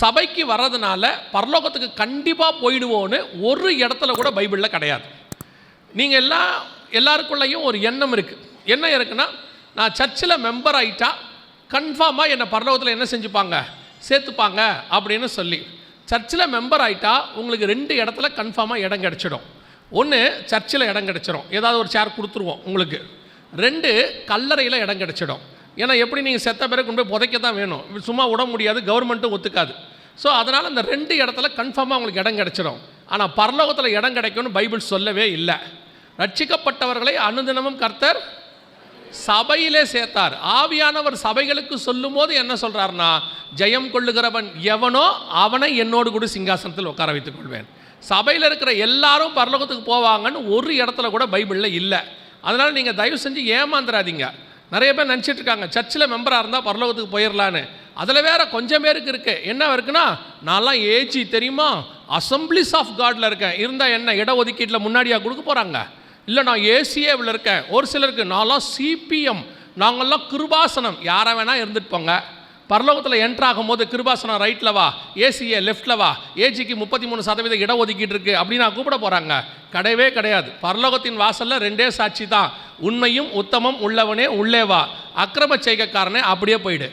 சபைக்கு வர்றதுனால பரலோகத்துக்கு கண்டிப்பாக போயிடுவோன்னு ஒரு இடத்துல கூட பைபிளில் கிடையாது. நீங்கள் எல்லாம் எல்லாருக்குள்ளேயும் ஒரு எண்ணம் இருக்குது என்ன இருக்குன்னா நான் சர்ச்சில் மெம்பர் ஆகிட்டா கன்ஃபார்மாக என்னை பரலோகத்தில் என்ன செஞ்சுப்பாங்க? சேர்த்துப்பாங்க அப்படின்னு சொல்லி. சர்ச்சில் மெம்பர் ஆகிட்டா உங்களுக்கு ரெண்டு இடத்துல கன்ஃபார்மாக இடம் கிடச்சிடும். ஒன்று சர்ச்சில் இடம் கிடச்சிடும் ஏதாவது ஒரு சேர் கொடுத்துருவோம் உங்களுக்கு. ரெண்டு கல்லறையில் இடம் கிடச்சிடும். ஏன்னா எப்படி நீங்கள் செத்த பிறகு கொண்டு போய் புதைக்க தான் வேணும். சும்மா விட முடியாது கவர்மெண்ட்டும் ஒத்துக்காது. ஸோ அதனால் இந்த ரெண்டு இடத்துல கன்ஃபார்மாக உங்களுக்கு இடம் கிடச்சிடும் ஆனால் பரலோகத்தில் இடம் கிடைக்கும்னு பைபிள் சொல்லவே இல்லை. ரட்சிக்கப்பட்டவர்களை அனுதினமும் கர்த்தர் சபையிலே சேர்த்தார். ஆவியானவர் சபைகளுக்கு சொல்லும்போது என்ன சொல்கிறார்னா ஜெயம் கொள்ளுகிறவன் எவனோ அவனை என்னோடு கூட சிங்காசனத்தில் உட்கார வைத்துக் கொள்வேன். சபையில் இருக்கிற எல்லாரும் பரலோகத்துக்கு போவாங்கன்னு ஒரு இடத்துல கூட பைபிளில் இல்லை. அதனால் நீங்கள் தயவு செஞ்சு ஏமாந்துடாதீங்க நிறைய பேர் நினச்சிட்டு இருக்காங்க சர்ச்சில் மெம்பராக இருந்தால் பரலோகத்துக்கு போயிடலான்னு அதில் வேற கொஞ்சம் பேருக்கு இருக்கு. என்ன இருக்குன்னா நான்லாம் ஏஜி தெரியுமா? அசம்பிளிஸ் ஆஃப் காட்ல இருக்கேன். இருந்தால் என்ன இட ஒதுக்கீட்டில் முன்னாடியாக கொடுக்க போகிறாங்க இல்லை நான் ஏசிஏவில் இருக்கேன். ஒரு சிலருக்கு நான்லாம் சிபிஎம் நாங்கள்லாம் கிருபாசனம். யாரை வேணால் இருந்துட்டு போங்க. பரலோகத்தில் என்ட்ரு ஆகும்போது கிருபாசனம் ரைட்டில் வா. ஏசிஏ லெஃப்ட்டில் வா. ஏஜிக்கு முப்பத்தி மூணு சதவீதம் இட ஒதுக்கிட்டு இருக்கு. அப்படின்னு நான் கூப்பிட போகிறாங்க கிடையவே கிடையாது. பரலோகத்தின் வாசலில் ரெண்டே சாட்சி தான். உண்மையும் உத்தமம் உள்ளவனே உள்ளே வா. அக்கிரம செய்கைக்காரனே அப்படியே போயிடு.